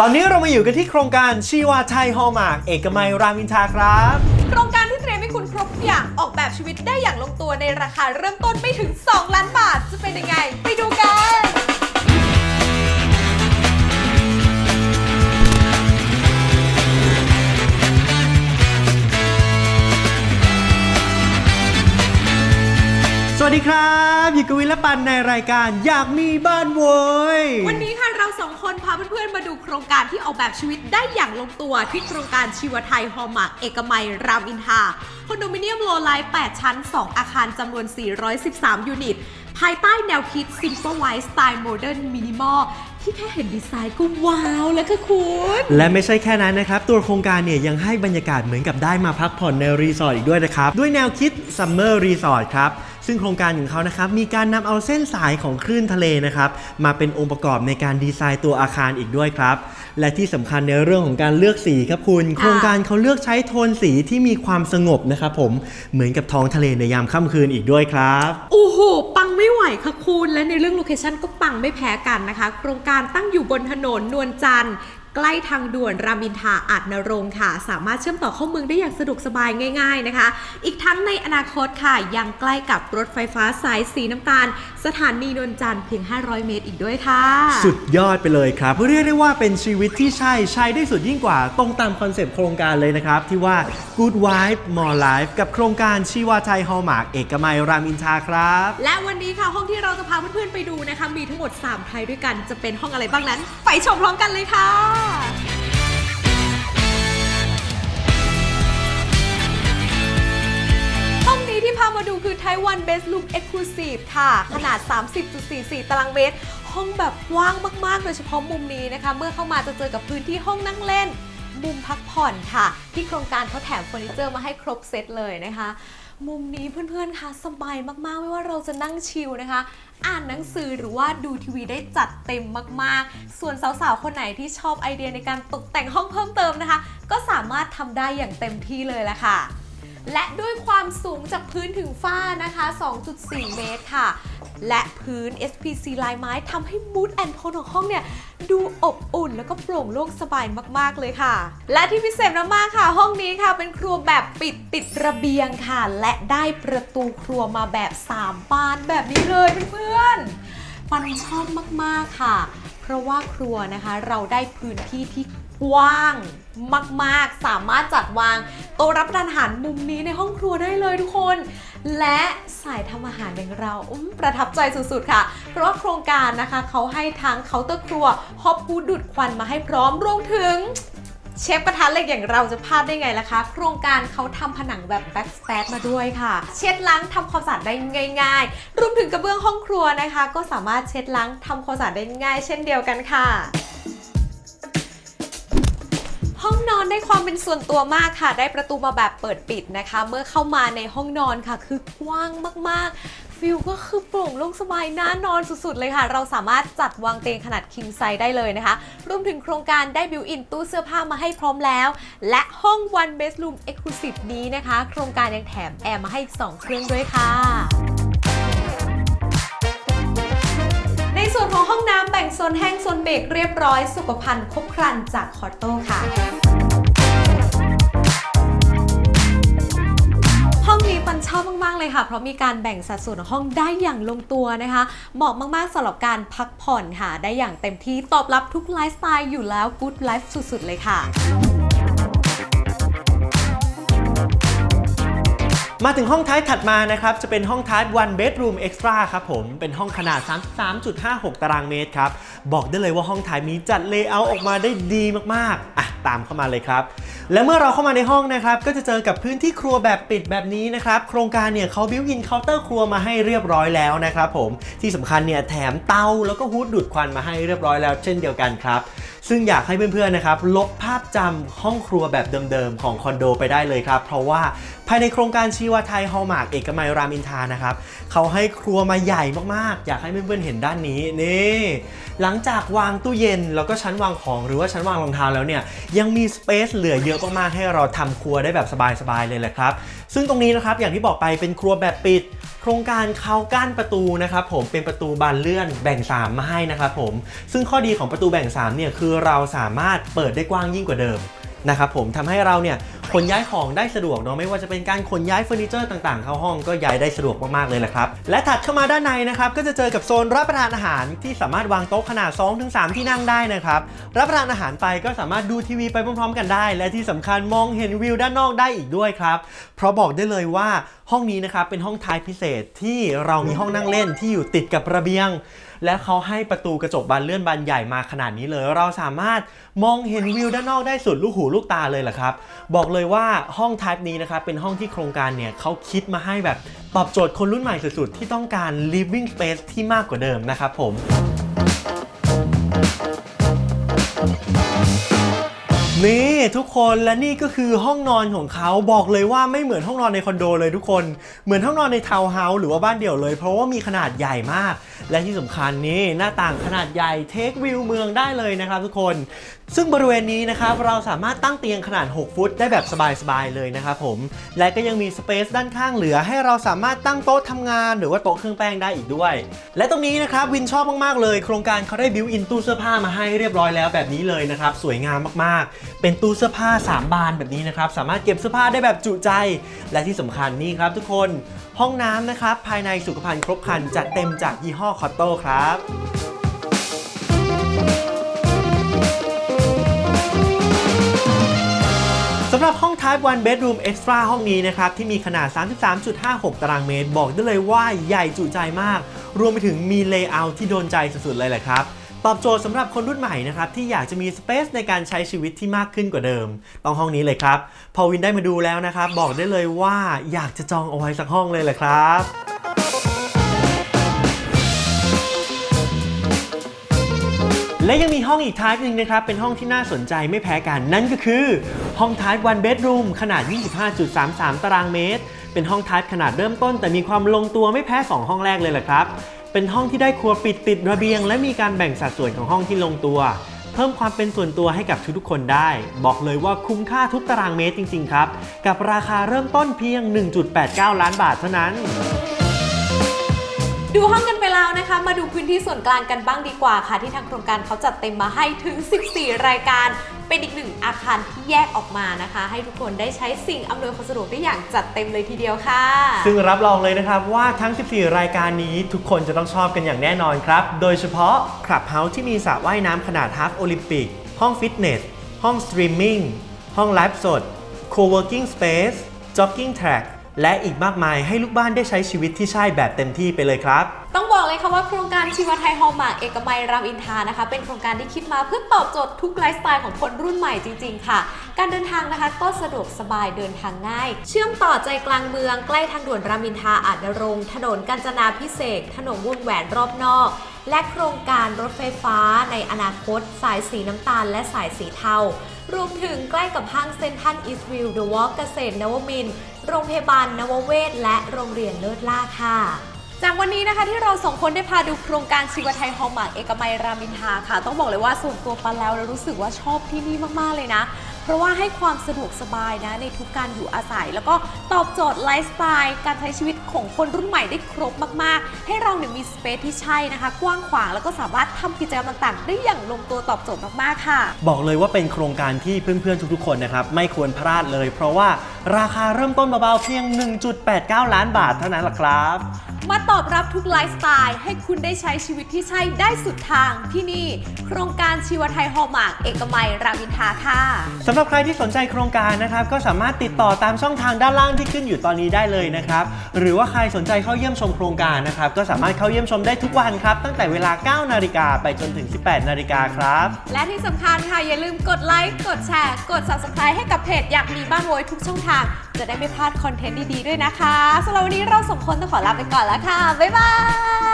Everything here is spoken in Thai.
ตอนนี้เรามาอยู่กันที่โครงการชีวาไทยฮอลมาร์กเอกมัยรามอินทราครับ โครงการที่เตรียมให้คุณครบทุกอย่างออกแบบชีวิตได้อย่างลงตัวในราคาเริ่มต้นไม่ถึง 2 ล้านบาท จะเป็นยังไง ไปดูกัน สวัสดีครับ อยู่กับวินและปันในรายการอยากมีบ้านโวยวันนี้ค่ะเราสองคนพาเพื่อนๆมาดูโครงการที่ออกแบบชีวิตได้อย่างลงตัว ที่โครงการชีวไทยฮอลมาร์กเอกมัยรามอินทราคอนโดมิเนียมโลไลท์8ชั้น 2 อาคารจำนวน 413 ยูนิต ภายใต้แนวคิด Simple White Style Modern Minimal ที่แค่เห็นดีไซน์ก็ว้าวแล้วค่ะคุณ และไม่ใช่แค่นั้นนะครับ ตัวโครงการเนี่ยยังให้บรรยากาศเหมือนกับได้มาพักผ่อนในรีสอร์ทอีกด้วยนะครับ ด้วยแนวคิด Summer Resort ครับ ซึ่งโครงการของเขานะครับมีการนำเอาเส้นสายของคลื่นทะเลนะครับมาเป็นองค์ประกอบในการดีไซน์ตัวอาคารอีกด้วยครับ และที่สำคัญในเรื่องของการเลือกสีครับคุณ โครงการเขาเลือกใช้โทนสีที่มีความสงบนะครับผมเหมือนกับท้องทะเลในยามค่ำคืนอีกด้วยครับโอ้โหปังไม่ไหวค่ะคุณและในเรื่องโลเคชั่นก็ปังไม่แพ้กันนะคะ โครงการตั้งอยู่บนถนนนวลจันทร์ ใกล้ทางด่วนรามอินทราอาจนรงค์ค่ะ สามารถเชื่อมต่อเข้าเมืองได้อย่างสะดวกสบายง่าย ๆนะคะ อีกทั้งในอนาคตค่ะ ยังใกล้กับรถไฟฟ้าสายสีน้ำตาล สถานีนวลจันทร์เพียง 500 เมตรอีกด้วยค่ะ สุดยอดไปเลยครับเรียกได้ว่าเป็นชีวิตที่ใช่ใช้ได้สุดยิ่งกว่า ตรงตามคอนเซปต์โครงการเลยนะครับ ที่ว่า Good Vibe More Life กับโครงการชีวาไทยฮอลมาร์กเอกมัยรามอินทราครับ และวันนี้ค่ะห้องที่เราจะพาเพื่อนๆไปดูนะคะ มีทั้งหมด 3 ไทยด้วยกันจะเป็นห้องอะไรบ้างนั้น ไปชมพร้อมกันเลยค่ะห้องนี้ที่พามาดูคือไทวันเบสลู m เอ็กซ์คลูซีฟค่ะ ขนาด 30.44 ตารางเมตร ห้องแบบกว้างมาก ๆ โดยเฉพาะมุมนี้นะคะ เมื่อเข้ามาจะเจอกับพื้นที่ห้องนั่งเล่น มุมพักผ่อนค่ะ ที่โครงการเขาแถมเฟอร์นิเจอร์มาให้ครบเซตเลยนะคะ มุมนี้เพื่อนๆคะสบายมากๆ ไม่ว่าเราจะนั่งชิลนะคะ อ่านหนังสือหรือว่าดูทีวีได้จัดเต็มมากๆ ส่วนสาวๆ คนไหนที่ชอบไอเดียในการตกแต่งห้องเพิ่มเติมนะคะ ก็สามารถทำได้อย่างเต็มที่เลยละค่ะ และด้วยความสูงจากพื้นถึงฝ้านะคะ 2.4 เมตรค่ะ และพื้น SPC ลายไม้ทำให้ mood and tone ของห้องเนี่ย ดูอบอุ่นแล้วก็โปร่งโล่งสบายมาก ๆ เลยค่ะ และที่พิเศษมากๆค่ะ ห้องนี้ค่ะ เป็นครัวแบบปิดติดระเบียงค่ะ และได้ประตูครัวมาแบบ 3 บานแบบนี้เลยเพื่อนๆปันชอบมากๆค่ะ เพราะว่าครัวนะคะเราได้พื้นที่ที่ กว้างมากๆ สามารถจัดวางโต๊ะรับประทานอาหารมุมนี้ในห้องครัวได้เลยทุกคน และสายทำอาหารอย่างเราอืมประทับใจสุดๆค่ะ เพราะโครงการนะคะเขาให้ทั้งเคาน์เตอร์ครัวฮอปฮูดดูดควันมาให้พร้อมรวมถึงเชฟกระทะเหล็กอย่างเราจะพลาดได้ไงล่ะคะ โครงการเขาทำผนังแบบแบ็กสเต d มาด้วยค่ะ เช็ดล้างทำความสะอาดได้ง่าย ๆ รวมถึงกระเบื้องห้องครัวนะคะ ก็สามารถเช็ดล้างทำความสะอาดได้ง่าย เช่นเดียวกันค่ะ นอนได้ความเป็นส่วนตัวมากค่ะ ได้ประตูมาแบบเปิดปิดนะคะ เมื่อเข้ามาในห้องนอนค่ะ คือกว้างมากๆ ฟิลก็คือโปร่งโล่งสบายน่านอนสุดๆเลยค่ะ เราสามารถจัดวางเตียงขนาด king size ได้เลยนะคะ รวมถึงโครงการได้บิวอินตู้เสื้อผ้ามาให้พร้อมแล้ว และห้อง one bedroom exclusive นี้นะคะ โครงการยังแถมแอร์มาให้อีกสองเครื่องด้วยค่ะ ส่วนของห้องน้ำแบ่งโซนแห้งโซนเบรกเรียบร้อย สุขภัณฑ์ครบครันจากคอร์โต้ค่ะห้องนี้ปันชอบมาก ๆ เลยค่ะ เพราะมีการแบ่งสัดส่วนของห้องได้อย่างลงตัวนะคะ เหมาะมาก ๆสำหรับการพักผ่อนค่ะ ได้อย่างเต็มที่ตอบรับทุกไลฟ์สไตล์อยู่แล้ว Good Life สุด ๆ เลยค่ะ มาถึงห้องท้ายถัดมานะครับ จะเป็นห้องท้าย one bedroom extra ครับผม เป็นห้องขนาด 33.56 ตารางเมตรครับ บอกได้เลยว่าห้องท้ายนี้จัดเลเยอร์ออกมาได้ดีมากๆ อะ ตามเข้ามาเลยครับ และเมื่อเราเข้ามาในห้องนะครับ ก็จะเจอกับพื้นที่ครัวแบบปิดแบบนี้นะครับ โครงการเนี่ยเขาบิวอินเคาน์เตอร์ครัวมาให้เรียบร้อยแล้วนะครับผม ที่สำคัญเนี่ยแถมเตาแล้วก็ฮูดดูดควันมาให้เรียบร้อยแล้ว เช่นเดียวกันครับ ซึ่งอยากให้เพื่อนๆนะครับลบภาพจำห้องครัวแบบเดิมๆของคอนโดไปได้เลยครับ เพราะว่า ภายในโครงการชีวาไทยฮอลมาร์กเอกมัยรามอินทานะครับเขาให้ครัวมาใหญ่มากๆ อยากให้เพื่อนๆเห็นด้านนี้นี่หลังจากวางตู้เย็นแล้วก็ชั้นวางของหรือว่าชั้นวางรองเท้าแล้วเนี่ยยังมีสเปซเหลือเยอะมากๆให้เราทำครัวได้แบบสบายๆเลยแหละครับ ซึ่งตรงนี้นะครับอย่างที่บอกไปเป็นครัวแบบปิดโครงการเขากั้นประตูนะครับผมเป็นประตูบานเลื่อนแบ่ง 3 มาให้นะครับผมซึ่งข้อดีของประตูแบ่ง3เนี่ยคือเราสามารถเปิดได้กว้างยิ่งกว่าเดิมนะครับผมทำให้เราเนี่ย ขนย้ายของได้สะดวกเนาะไม่ว่าจะเป็นการขนย้ายเฟอร์นิเจอร์ต่างๆ เข้าห้องก็ย้ายได้สะดวกมากๆเลยแหละครับและถัดเข้ามาด้านในนะครับก็จะเจอกับโซนรับประทานอาหารที่สามารถวางโต๊ะขนาด 2-3 ที่นั่งได้นะครับรับประทานอาหารไปก็สามารถดูทีวีไปพร้อมๆ กันได้ และที่สำคัญมองเห็นวิวด้านนอกได้อีกด้วยครับเพราะบอกได้เลยว่าห้องนี้นะครับเป็นห้องท้ายพิเศษที่เรามีห้องนั่งเล่นที่อยู่ติดกับระเบียง และเขาให้ประตูกระจกบานเลื่อนบานใหญ่มาขนาดนี้เลย เราสามารถมองเห็นวิวด้านนอกได้สุดลูกหูลูกตาเลยแหละครับบอกเลยยว่าห้อง type นี้นะครับเป็นห้องที่โครงการเนี่ยเขาคิดมาให้แบบตอบโจทย์คนรุ่นใหม่สุดๆ ที่ต้องการ living space ที่มากกว่าเดิมนะครับผมนี่ทุกคนและนี่ก็คือห้องนอนของเขาบอกเลยว่าไม่เหมือนห้องนอนในคอนโดเลยทุกคนเหมือนห้องนอนในทาวน์เฮาส์หรือว่าบ้านเดี่ยวเลย เพราะว่ามีขนาดใหญ่มาก และที่สำคัญนี่หน้าต่างขนาดใหญ่เทควิวเมืองได้เลยนะครับทุกคน ซึ่งบริเวณนี้นะครับเราสามารถตั้งเตียงขนาด 6 ฟุตได้แบบสบายๆเลยนะครับผม และก็ยังมีสเปซด้านข้างเหลือให้เราสามารถตั้งโต๊ะทำงาน หรือว่าโต๊ะเครื่องแป้งได้อีกด้วย และตรงนี้นะครับวินชอบมากๆเลย โครงการเขาได้บิวอินตู้เสื้อผ้ามาให้เรียบร้อยแล้วแบบนี้เลยนะครับสวยงามมากๆ เป็นตู้เสื้อผ้า 3 บานแบบนี้นะครับสามารถเก็บเสื้อผ้าได้แบบจุใจ และที่สำคัญนี่ครับทุกคนห้องน้ำนะครับภายในสุขภัณฑ์ครบครันจัดเต็มจากยี่ห้อคอตโต้ครับ สำหรับห้อง Type 1 Bedroom Extra ห้องนี้นะครับที่มีขนาด 33.56 ตารางเมตร บอกได้เลยว่าใหญ่จุใจมาก รวมไปถึงมีเลเยอร์ที่โดนใจสุดๆเลยแหละครับตอบโจทย์สำหรับคนรุ่นใหม่นะครับที่อยากจะมีสเปซในการใช้ชีวิตที่มากขึ้นกว่าเดิม ต้องห้องนี้เลยครับ พอวินได้มาดูแล้วนะครับ บอกได้เลยว่าอยากจะจองเอาไว้สักห้องเลยแหละครับ และยังมีห้องอีกท y ป์หนึ่งนะครับ เป็นห้องที่น่าสนใจไม่แพ้กัน นั่นก็คือ ห้องท y ป์ one bedroom ขนาด 25.33 ตารางเมตร เป็นห้องท y ป์ขนาดเริ่มต้น แต่มีความลงตัวไม่แพ้ 2 ห้องแรกเลยแหละครับ เป็นห้องที่ได้ครัวปิดติดระเบียง และมีการแบ่งสัดส่วนของห้องที่ลงตัว เพิ่มความเป็นส่วนตัวให้กับทุกๆคนได้ บอกเลยว่าคุ้มค่าทุกตารางเมตรจริงๆครับกับราคาเริ่มต้นเพียง 1.89 ล้านบาทเท่านั้น ดูห้องกัน แล้วนะคะ มาดูพื้นที่ส่วนกลางกันบ้างดีกว่าค่ะ ที่ทางโครงการเขาจัดเต็มมาให้ถึง 14 รายการ เป็นอีกหนึ่งอาคารที่แยกออกมานะคะ ให้ทุกคนได้ใช้สิ่งอำนวยความสะดวกได้อย่างจัดเต็มเลยทีเดียวค่ะ ซึ่งรับรองเลยนะครับว่าทั้ง 14 รายการนี้ทุกคนจะต้องชอบกันอย่างแน่นอนครับ โดยเฉพาะคลับเฮาส์ที่มีสระว่ายน้ำขนาดฮาฟโอลิมปิก ห้องฟิตเนส ห้องสตรีมมิ่ง ห้องไลฟ์สด co-working space jogging track และอีกมากมายให้ลูกบ้านได้ใช้ชีวิตที่ใช่แบบเต็มที่ไปเลยครับ ต้อง บอกเลยค่ะว่าโครงการชีวไทยฮอลมาร์กเอกมัยรามอินทานะคะ เป็นโครงการที่คิดมาเพื่อตอบโจทย์ทุกไลฟ์สไตล์ของคนรุ่นใหม่จริง ๆ ค่ะ การเดินทางนะคะก็สะดวกสบายเดินทางง่าย เชื่อมต่อใจกลางเมืองใกล้ทางด่วนรามอินทาอาจนรงถนนกาญจนาพิเศษถนนวงแหวนรอบนอก และโครงการรถไฟฟ้าในอนาคต สายสีน้ำตาล และสายสีเทารวมถึงใกล้กับห้างเซ็นทรัลอีสต์วิวเดอะวอล์กเกษตรนวมิน โรงพยาบาลนวเวศ และโรงเรียนเลิศล่าค่ะ จากวันนี้นะคะที่เราสองคนได้พาดูโครงการชีวไทยฮอลมาร์กเอกมัยรามินทาค่ะ ต้องบอกเลยว่าส่วนตัวปันแล้วเรารู้สึกว่าชอบที่นี่มาก ๆ เลยนะ เพราะว่าให้ความสะดวกสบายนะในทุกการอยู่อาศัย แล้วก็ตอบโจทย์ไลฟ์สไตล์การใช้ชีวิตของคนรุ่นใหม่ได้ครบมาก ๆ ให้เราเนี่ยมีสเปซที่ใช่นะคะ กว้างขวางแล้วก็สามารถทำกิจกรรมต่าง ๆ ได้อย่างลงตัวตอบโจทย์มาก ๆ ค่ะ บอกเลยว่าเป็นโครงการที่เพื่อน ๆ ทุก ๆ คนนะครับไม่ควรพลาดเลย เพราะว่าราคาเริ่มต้นเบาๆเพียง 1.89 ล้านบาทเท่านั้นล่ะครับ มาตอบรับทุกไลฟ์สไตล์ ให้คุณได้ใช้ชีวิตที่ใช่ได้สุดทางที่นี่ โครงการชีวไทยฮอลมาร์กเอกมัยรามอินทราค่ะสำหรับใครที่สนใจโครงการนะครับ ก็สามารถติดต่อตามช่องทางด้านล่างที่ขึ้นอยู่ตอนนี้ได้เลยนะครับ หรือว่าใครสนใจเข้าเยี่ยมชมโครงการนะครับ ก็สามารถเข้าเยี่ยมชมได้ทุกวันครับ ตั้งแต่เวลา 9 นาฬิกาไปจนถึง 18 นาฬิกาครับ และที่สำคัญค่ะ อย่าลืมกดไลค์ กดแชร์ กด subscribe ให้กับเพจอยากมีบ้านโวยทุกช่องทาง จะได้ไม่พลาดคอนเทนต์ดีๆด้วยนะคะสำหรับวันนี้เราสองคนต้องขอลาไปก่อนแล้วค่ะ บ๊ายบาย